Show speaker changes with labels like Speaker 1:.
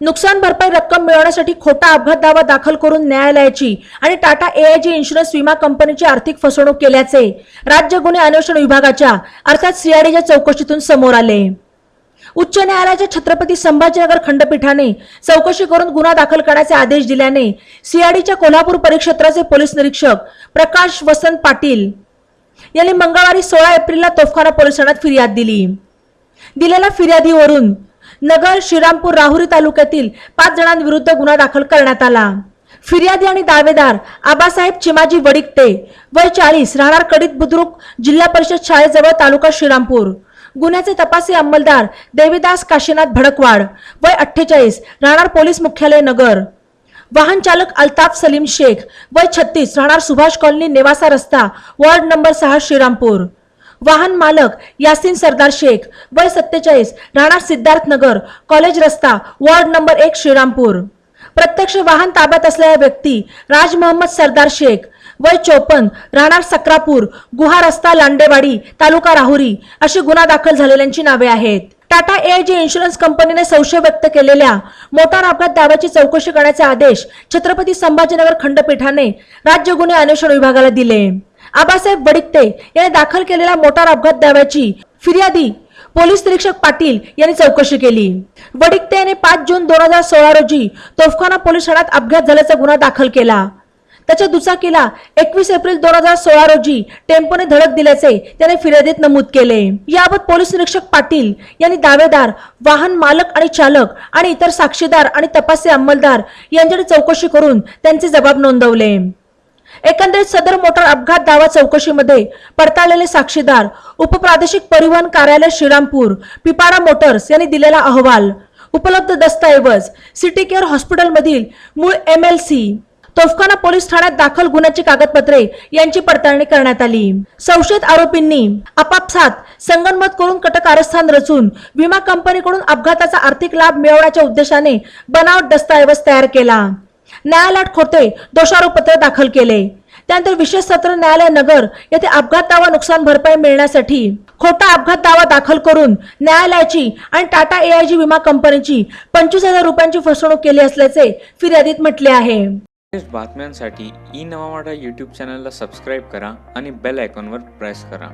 Speaker 1: नुकसान भरपाई रक्कम मिळवण्यासाठी खोटा अपघात दावा दाखल करून न्यायालयाची आणि टाटा एआयजी इन्शुरन्स विमा कंपनीची आर्थिक फसवणूक केल्याचे राज्य गुन्हे अन्वेषण विभागाच्या अर्थात सीआयडीच्या चौकशीतून समोर आले. उच्च न्यायालयाच्या छत्रपती संभाजीनगर खंडपीठाने चौकशी करून गुन्हा दाखल करण्याचे आदेश दिल्याने सीआयडीच्या कोल्हापूर परिक्षेत्राचे पोलीस निरीक्षक प्रकाश वसंत पाटील यांनी मंगळवारी सोळा एप्रिलला तोफखाना पोलीस ठाण्यात फिर्याद दिली. दिलेल्या फिर्यादीवरून नगर श्रीरामपूर राहुरी तालुक्यातील पाच जणांविरुद्ध गुन्हा दाखल करण्यात आला. फिर्यादी आणि दावेदार आबासाहेब चिमाजी वडिकटे वय चाळीस राहणार कडीत बुद्रुक जिल्हा परिषद शाळेजवळ तालुका श्रीरामपूर. गुन्ह्याचे तपासी अंमलदार देवीदास काशीनाथ भडकवाड वय अठ्ठेचाळीस राहणार पोलीस मुख्यालय नगर. वाहन चालक अल्ताफ सलीम शेख वय छत्तीस राहणार सुभाष कॉलनी नेवासा रस्ता वॉर्ड नंबर सहा श्रीरामपूर. वाहन मालक यासिन सरदार शेख वय सत्तेचाळीस राहणार सिद्धार्थ नगर कॉलेज रस्ता वॉर्ड नंबर एक श्रीरामपूर. प्रत्यक्ष वाहन ताब्यात असलेल्या व्यक्ती राज मोहम्मद सरदार शेख वय चोपन राहणार सक्रापूर गुहा रस्ता लांडेवाडी तालुका राहुरी अशी गुन्हा दाखल झालेल्यांची नावे आहेत. टाटा एआयजी इन्शुरन्स कंपनीने संशय व्यक्त केलेल्या मोटार अपघात दाव्याची चौकशी करण्याचे आदेश छत्रपती संभाजीनगर खंडपीठाने राज्य गुन्हे अन्वेषण विभागाला दिले. आबासाहेब वडिकते यांनी दाखल केलेला मोटार अपघात दाव्याची फिर्यादी पोलीस निरीक्षक पाटील यांनी चौकशी केली. वडिकते यांनी पाच जून दोन हजार सोळा रोजी तोफखाना पोलीस ठाण्यात अपघात झाल्याचा गुन्हा दाखल केला. त्याच्या दुचाकीला एकवीस एप्रिल दोन हजार सोळा रोजी टेम्पोने धडक दिल्याचे त्याने फिर्यादीत नमूद केले. याबाबत पोलीस निरीक्षक पाटील यांनी दावेदार वाहन मालक आणि चालक आणि इतर साक्षीदार आणि तपासी अंमलदार यांच्याकडे चौकशी करून त्यांचे जबाब नोंदवले. एकंदरीत सदर मोटार अपघात दावा चौकशीमध्ये पडताळलेले साक्षीदार उपप्रादेशिक परिवहन कार्यालय श्रीरामपूर पिपाडा मोटर्स यांनी दिलेला अहवाल. उपलब्ध दस्तऐवज सिटी केअर हॉस्पिटलमधील मूळ M L C Tofkhana police ठाण्यात दाखल गुन्ह्याची कागदपत्रे यांची पडताळणी करण्यात आली. संशयित आरोपींनी आपापसात संगनमत करून कटकारस्थान रचून विमा कंपनीकडून अपघाताचा आर्थिक लाभ मिळवण्याच्या उद्देशाने बनावट दस्तऐवज तयार केला. न्यायालयात खोटे दोषारोपपत्र दाखल केले. त्यानंतर विशेष सत्र न्यायालय नगर येथे अपघात दावा नुकसान भरपाई मिळण्यासाठी खोटा अपघात दावा दाखल करून न्यायालयाची आणि टाटा एआयजी विमा कंपनीची पंचवीस हजार रुपयांची फसवणूक केली असल्याचे फिर्यादीत म्हटले आहे.
Speaker 2: बातम्यांसाठी ई नवा यूट्यूब चॅनलला सबस्क्राईब करा आणि बेल आयकॉनवर प्रेस करा.